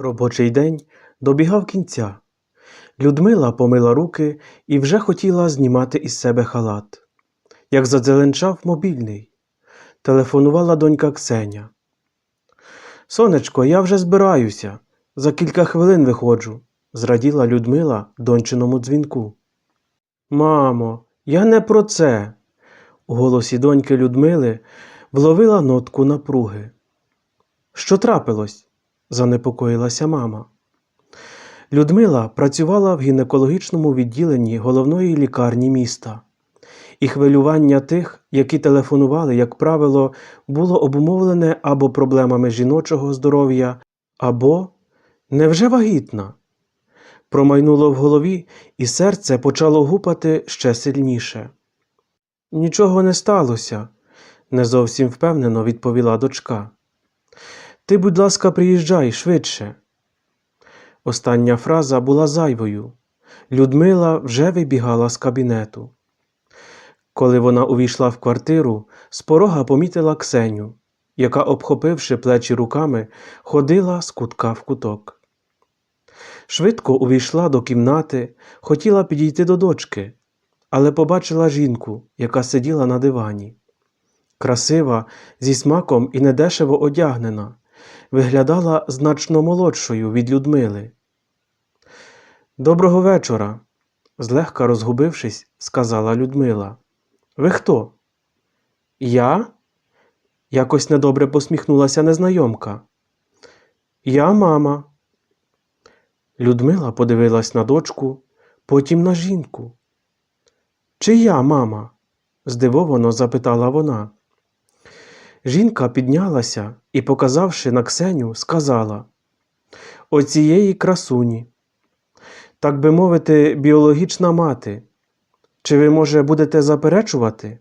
Робочий день добігав кінця. Людмила помила руки і вже хотіла знімати із себе халат. Як задзеленчав мобільний. Телефонувала донька Ксеня. Сонечко, я вже збираюся. За кілька хвилин виходжу, зраділа Людмила дончиному дзвінку. Мамо, я не про це. У голосі доньки Людмили вловила нотку напруги. Що трапилось? Занепокоїлася мама. Людмила працювала в гінекологічному відділенні головної лікарні міста, і хвилювання тих, які телефонували, як правило, було обумовлене або проблемами жіночого здоров'я, або невже вагітна? Промайнуло в голові, і серце почало гупати ще сильніше. Нічого не сталося, не зовсім впевнено відповіла дочка. Ти, будь ласка, приїжджай швидше. Остання фраза була зайвою. Людмила вже вибігала з кабінету. Коли вона увійшла в квартиру, з порога помітила Ксеню, яка, обхопивши плечі руками, ходила з кутка в куток. Швидко увійшла до кімнати, хотіла підійти до дочки, але побачила жінку, яка сиділа на дивані. Красива, зі смаком і недешево одягнена, виглядала значно молодшою від Людмили. Доброго вечора, злегка розгубившись, сказала Людмила. Ви хто? Я? Якось недобре посміхнулася незнайомка. Я мама. Людмила подивилась на дочку, потім на жінку. Чия мама? здивовано запитала вона. Жінка піднялася і, показавши на Ксеню, сказала Оцієї красуні. Так би мовити, біологічна мати. Чи ви, може, будете заперечувати?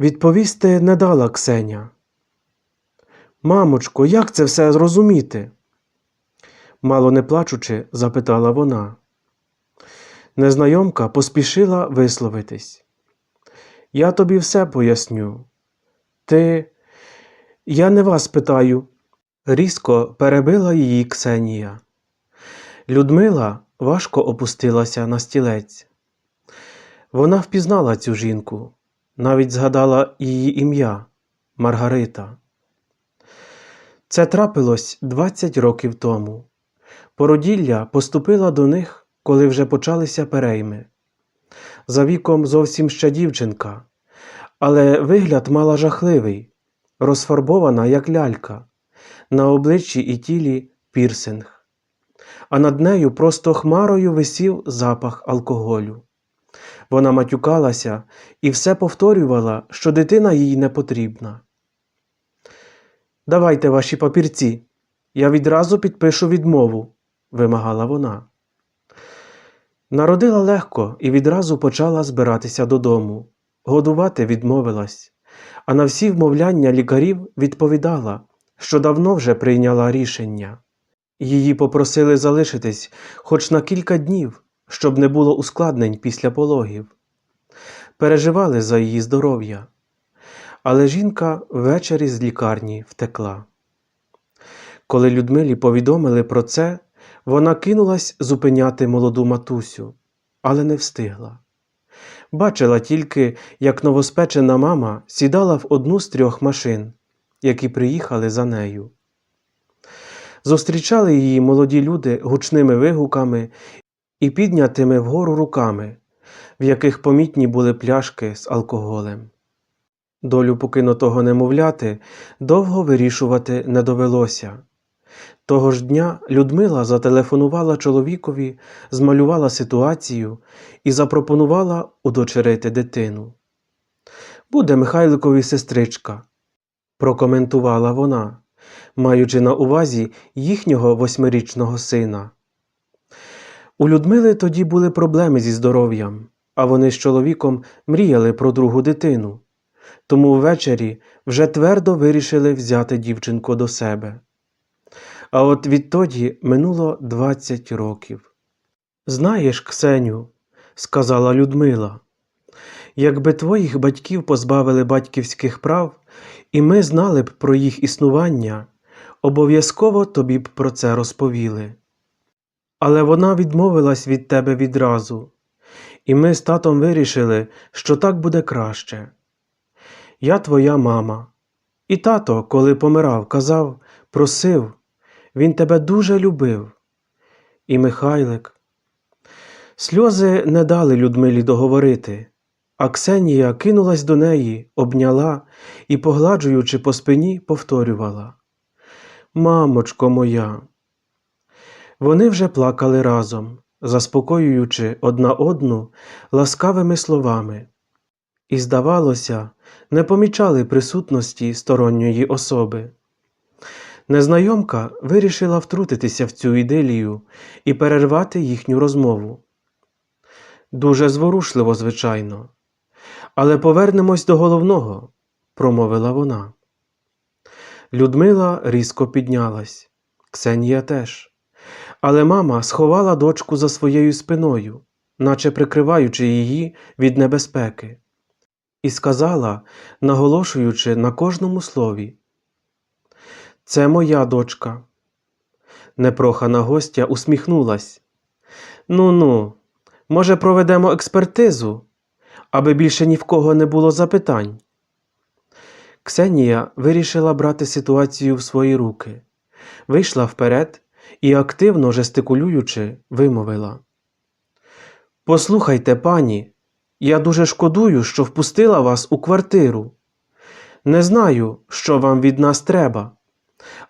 Відповісти не дала Ксеня. Мамочко, як це все зрозуміти? Мало не плачучи, запитала вона. Незнайомка поспішила висловитись. Я тобі все поясню. Ти. Я не вас питаю. Різко перебила її Ксенія. Людмила важко опустилася на стілець. Вона впізнала цю жінку, навіть згадала її ім'я Маргарита. Це трапилось 20 років тому. Породілля поступила до них, коли вже почалися перейми. За віком зовсім ще дівчинка, але вигляд мала жахливий, розфарбована, як лялька, на обличчі і тілі пірсинг, а над нею просто хмарою висів запах алкоголю. Вона матюкалася і все повторювала, що дитина їй не потрібна. Давайте ваші папірці, я відразу підпишу відмову, вимагала вона. Народила легко і відразу почала збиратися додому. Годувати відмовилась, а на всі вмовляння лікарів відповідала, що давно вже прийняла рішення. Її попросили залишитись хоч на кілька днів, щоб не було ускладнень після пологів. Переживали за її здоров'я. Але жінка ввечері з лікарні втекла. Коли Людмилі повідомили про це, вона кинулась зупиняти молоду матусю, але не встигла. Бачила тільки, як новоспечена мама сідала в одну з трьох машин, які приїхали за нею. Зустрічали її молоді люди гучними вигуками і піднятими вгору руками, в яких помітні були пляшки з алкоголем. Долю покинутого немовляти довго вирішувати не довелося. Того ж дня Людмила зателефонувала чоловікові, змалювала ситуацію і запропонувала удочерити дитину. Буде Михайликові сестричка, прокоментувала вона, маючи на увазі їхнього восьмирічного сина. У Людмили тоді були проблеми зі здоров'ям, а вони з чоловіком мріяли про другу дитину, тому ввечері вже твердо вирішили взяти дівчинку до себе. А от відтоді минуло двадцять років. Знаєш, Ксеню, сказала Людмила, якби твоїх батьків позбавили батьківських прав, і ми знали б про їх існування, обов'язково тобі б про це розповіли. Але вона відмовилась від тебе відразу, і ми з татом вирішили, що так буде краще. Я твоя мама. І тато, коли помирав, казав, просив, він тебе дуже любив. І Михайлик. Сльози не дали Людмилі договорити, а Ксенія кинулась до неї, обняла і, погладжуючи по спині, повторювала Мамочко моя. Вони вже плакали разом, заспокоюючи одна одну ласкавими словами, і, здавалося, не помічали присутності сторонньої особи. Незнайомка вирішила втрутитися в цю іделію і перервати їхню розмову. Дуже зворушливо, звичайно. Але повернемось до головного, промовила вона. Людмила різко піднялась, Ксенія теж. Але мама сховала дочку за своєю спиною, наче прикриваючи її від небезпеки, і сказала, наголошуючи на кожному слові: Це моя дочка. Непрохана гостя усміхнулась. Ну ну, може, проведемо експертизу, аби більше ні в кого не було запитань. Ксенія вирішила брати ситуацію в свої руки, вийшла вперед і, активно жестикулюючи, вимовила. Послухайте, пані, я дуже шкодую, що впустила вас у квартиру. Не знаю, що вам від нас треба,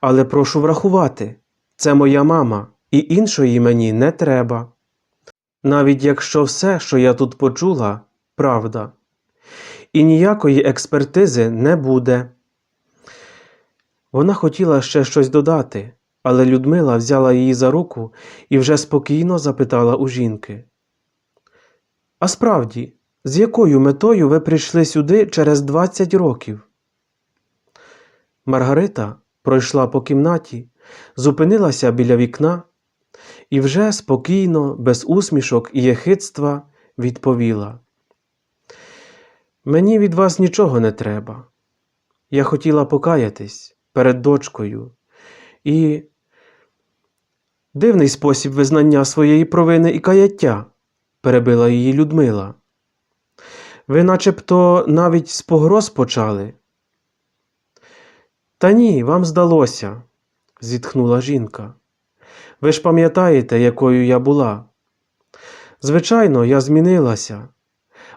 але прошу врахувати, це моя мама, і іншої мені не треба. Навіть якщо все, що я тут почула, правда. І ніякої експертизи не буде. Вона хотіла ще щось додати, але Людмила взяла її за руку і вже спокійно запитала у жінки. А справді, з якою метою ви прийшли сюди через 20 років? Маргарита пройшла по кімнаті, зупинилася біля вікна і вже спокійно, без усмішок і єхидства відповіла. Мені від вас нічого не треба. Я хотіла покаятись перед дочкою і дивний спосіб визнання своєї провини і каяття, перебила її Людмила. Ви начебто навіть з погроз почали. Та ні, вам здалося, зітхнула жінка. Ви ж пам'ятаєте, якою я була. Звичайно, я змінилася,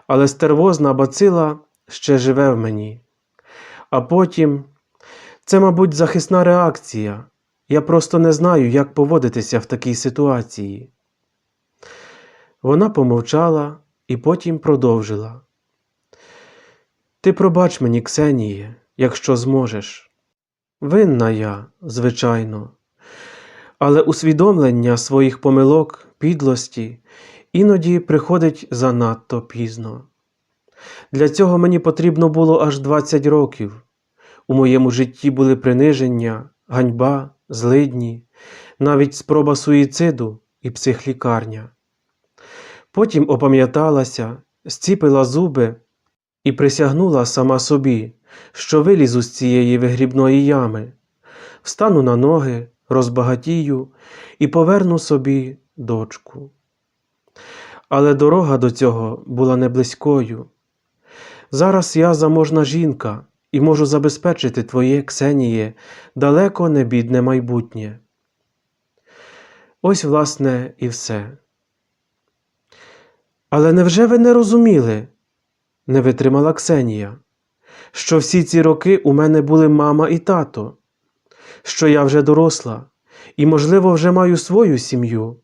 але стервозна бацила ще живе в мені. А потім це, мабуть, захисна реакція. Я просто не знаю, як поводитися в такій ситуації. Вона помовчала і потім продовжила. Ти пробач мені, Ксеніє, якщо зможеш. Винна я, звичайно, але усвідомлення своїх помилок, підлості іноді приходить занадто пізно. Для цього мені потрібно було аж 20 років. У моєму житті були приниження, ганьба, злидні, навіть спроба суїциду і психлікарня. Потім опам'яталася, зціпила зуби і присягнула сама собі, що вилізу з цієї вигрібної ями, встану на ноги, розбагатію і поверну собі дочку. Але дорога до цього була не близькою. Зараз я заможна жінка і можу забезпечити твоє Ксеніє далеко не бідне майбутнє. Ось, власне, і все. Але невже ви не розуміли, не витримала Ксенія, що всі ці роки у мене були мама і тато, що я вже доросла і, можливо, вже маю свою сім'ю,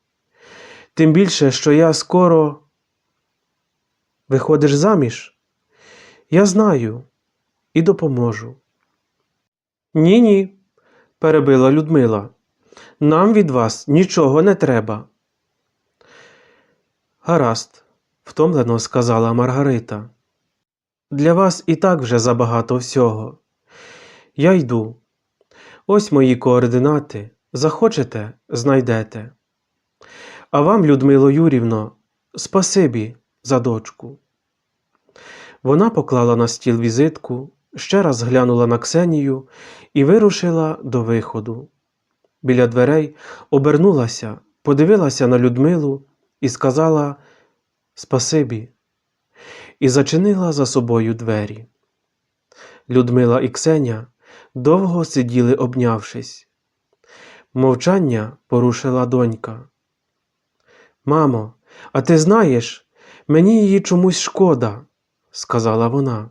тим більше, що я скоро виходиш заміж? Я знаю і допоможу. Ні, ні, перебила Людмила. Нам від вас нічого не треба. Гаразд, втомлено сказала Маргарита. Для вас і так вже забагато всього. Я йду. Ось мої координати. Захочете, знайдете. А вам, Людмило Юрівно, спасибі за дочку. Вона поклала на стіл візитку, ще раз глянула на Ксенію і вирушила до виходу. Біля дверей обернулася, подивилася на Людмилу і сказала Спасибі, і зачинила за собою двері. Людмила і Ксеня довго сиділи обнявшись. Мовчання порушила донька. Мамо, а ти знаєш, мені її чомусь шкода, сказала вона.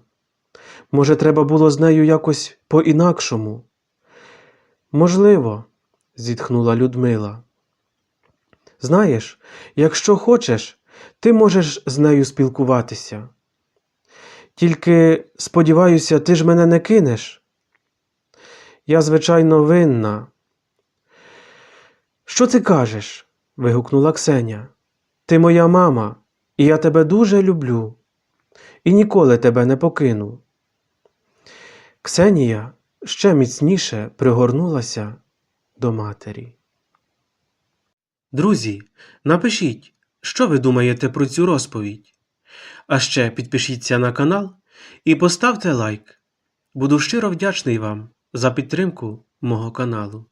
Може, треба було з нею якось по-інакшому? Можливо, зітхнула Людмила. Знаєш, якщо хочеш, ти можеш з нею спілкуватися. Тільки, сподіваюся, ти ж мене не кинеш. Я, звичайно, винна. Що ти кажеш? вигукнула Ксеня. Ти моя мама, і я тебе дуже люблю, і ніколи тебе не покину. Ксенія ще міцніше пригорнулася до матері. Друзі, напишіть, що ви думаєте про цю розповідь. А ще підпишіться на канал і поставте лайк. Буду щиро вдячний вам за підтримку мого каналу.